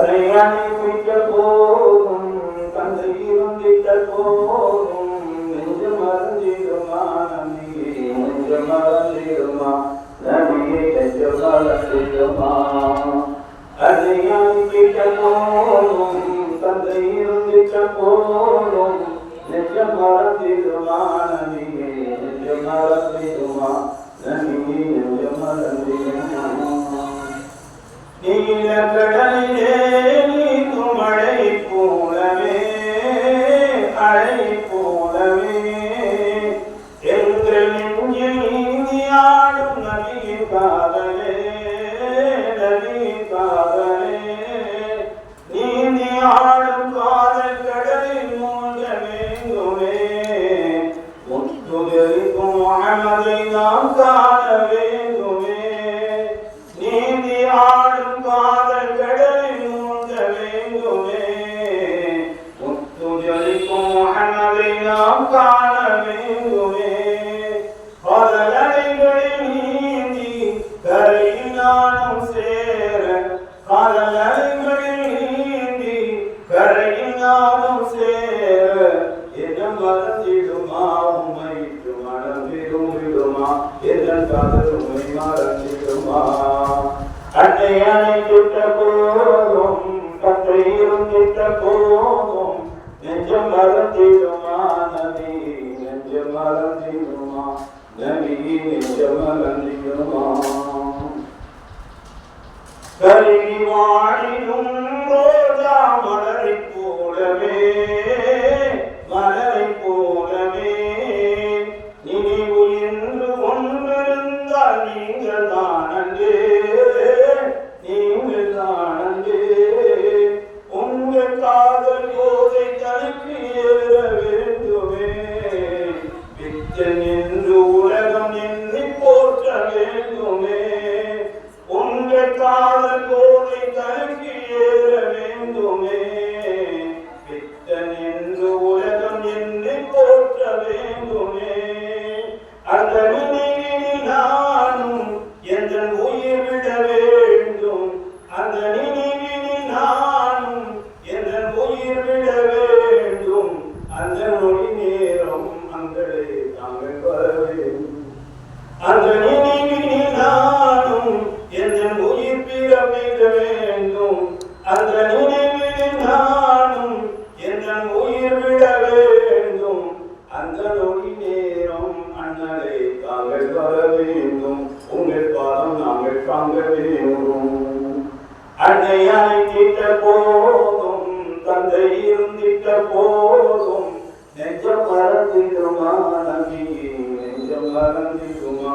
அன்னை அணைப்பிட்ட போகும் தந்தையிலும் கிட்ட போகும் நெஞ்சு மறந்திடுமா நம்பியே நெஞ்சு மறந்திடுமா நம்பியை நெஞ்சு மறந்திடுமா அன்னை கிட்ட போகும் தந்தையிலும் கிட்ட போகும் நெஞ்சு மறந்திடுமா நம்பியே நெஞ்சு மறந்திடுமா நம்பியை நெஞ்சு மறந்திடுமா நீலக்கடலிலே நீந்தும் நீந்தியாடும் காதல் கடலில் மூழ்க வேண்டுமே. முத்துதெரிக்கும் மனதை நாம் காண வேண்டுமே. நீந்தி ஆடும் காதல் கடலில் மூழ்க வேண்டுமே. முத்து ஜலிக்கும் மனதை நாம் காண விரும்பிடுமா எதன் காதல் உமை மறந்திடுமா அன்னை அணைத்துட்ட போதும் கற்றை இருந்திட்ட போதும் நெஞ்சம் மறந்திடுமா நெஞ்சம் மறந்திடுமா நெஞ்சம் மறந்திடுமா வாழிடும் ரோஜா அந்த நொடி நேரம் அங்களே தாங்கள் வர வேண்டும். அந்த நானும் என்ற உயிர் பிறமிட வேண்டும் அந்த நினைவில் நானும் என்ற உயிர் விட வேண்டும் அந்த நொடி நேரம் அண்ணலை தாங்கள் வர வேண்டும். உங்கள் பாதம் நாங்கள் தாங்க வேண்டும். அன்னை அணைத்திட்ட போதும் தந்தை இருந்திட்ட போதும் நெஞ்சம் மறந்திடுமா நம்பி நெஞ்சம் மறந்திடுமா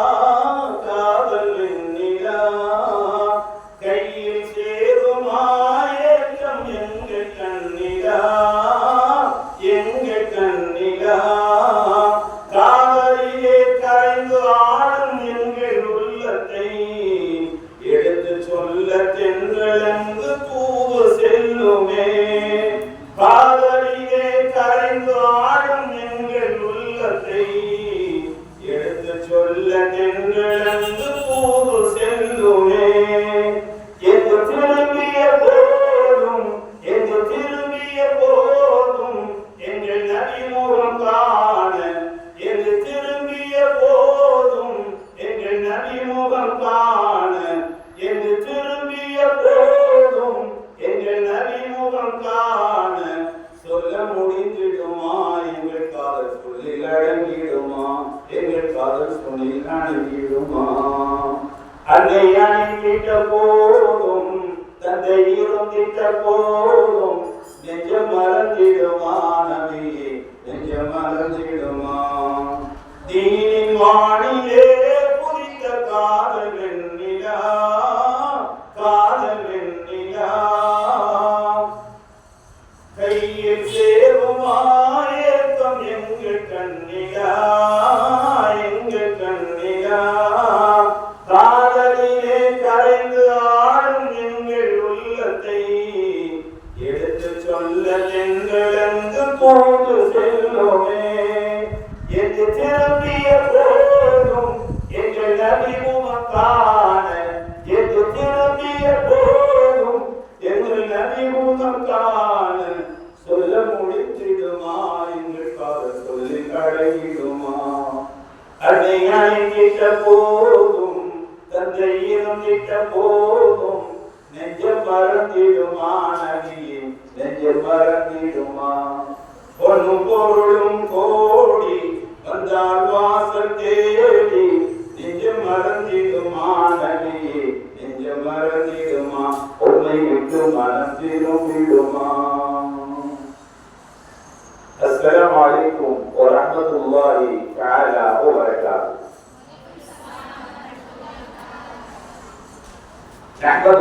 எடுத்து சொல்ல தென்றலங்கு அன்னை அணைத்திட்ட போதும் தந்தை இருந்திட்ட போதும் நெஞ்சம் மறந்திடுமானவே நபியே நெஞ்சம் மறந்திடுமா தீனின் வானிலே புரிந்த காதல் வெண்ணிலா காதல் வெண்ணிலா கையில் சேருமாயக்கம் எங்கள் கண்ணிலா. காதலிலே கரைந்து ஆடும் எங்கள் உள்ளத்தை எடுத்து சொல்ல தென்றலங்கு போன்று செல்லோமே. என்று திரும்பிய போதும் எங்கள் நபிமுகத்தான என்று திரும்பிய போதும் எங்கள் நபிமுகத்தான சொல்ல முடித்திடுமா எங்கள் காதல் சொல்லி கடையிடுமா. அன்னை அணைக்கிட்ட போதும் தந்தை இருந்திட்ட போதும் நெஞ்சம் மறந்திடுமா நதியே நெஞ்சம் மறந்திடுமா பொண்ணும் பொருளும் கோடி வந்தால் வாசல் தேடி நெஞ்சம் மறந்திடுமா நதியே நெஞ்சம் மறந்திடுமா உண்மை விட்டு மனம் திரும்பிடுமா السلام عليكم ورحمة الله تعالى وبركاته Graças a